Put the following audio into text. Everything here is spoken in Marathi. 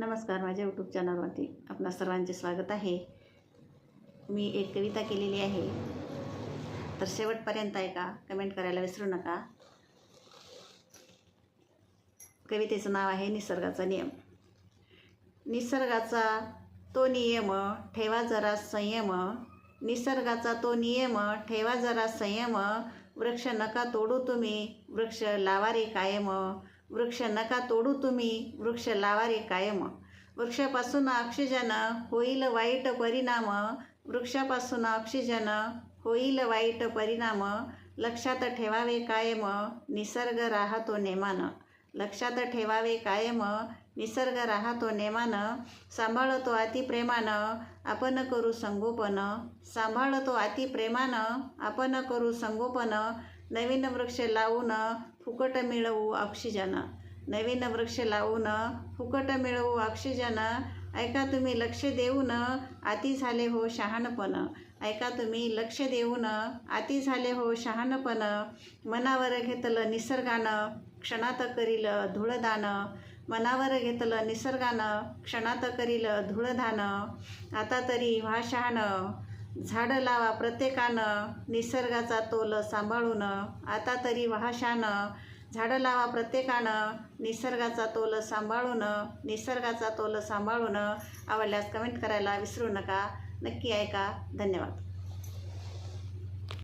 नमस्कार माझ्या यूट्यूब चॅनलवरती आपणा सर्वांचे स्वागत आहे. मी एक कविता केलेली आहे. तर शेवटपर्यंत ऐका कमेंट करायला विसरू नका. कवितेचं नाव आहे निसर्गाचा नियम. निसर्गाचा तो नियम ठेवा जरा संयम. निसर्गाचा तो नियम ठेवा जरा संयम. वृक्ष नका तोडू तुम्ही वृक्ष लावा रे कायम. वृक्ष नका तोडू तुम्ही? वृक्ष लावा रे कायम. वृक्षापासून ऑक्सिजन होईल वाईट परिणाम. वृक्षापासून ऑक्सिजन होईल वाईट परिणाम. लक्षात ठेवावे कायम. निसर्ग राहतो नेमानं. लक्षात ठेवावे कायम. निसर्ग राहतो नेमान. सांभाळतो अतिप्रेमानं आपण करू संगोपन. सांभाळतो अतिप्रेमानं आपण करू संगोपन. नवीन वृक्ष लावून फुकट मिळवू ऑक्सिजन. नवीन वृक्ष लावून फुकट मिळवू ऑक्सिजन. ऐका तुम्ही लक्ष देऊन आती झाले हो शहाणपण. ऐका तुम्ही लक्ष देऊन आती झाले हो शहाणपण. मनावर घेतलं निसर्गानं क्षणात करील धूळदान. मनावर घेतलं निसर्गानं क्षणात करील धूळधान आता तरी भाषान झाडं लावा प्रत्येकानं निसर्गाचा तोल सांभाळून आता तरी वहाशानं झाडं लावा प्रत्येकानं निसर्गाचा तोल सांभाळून निसर्गाचा तोल सांभाळून आवडल्यास कमेंट करायला विसरू नका. नक्की ऐका. धन्यवाद.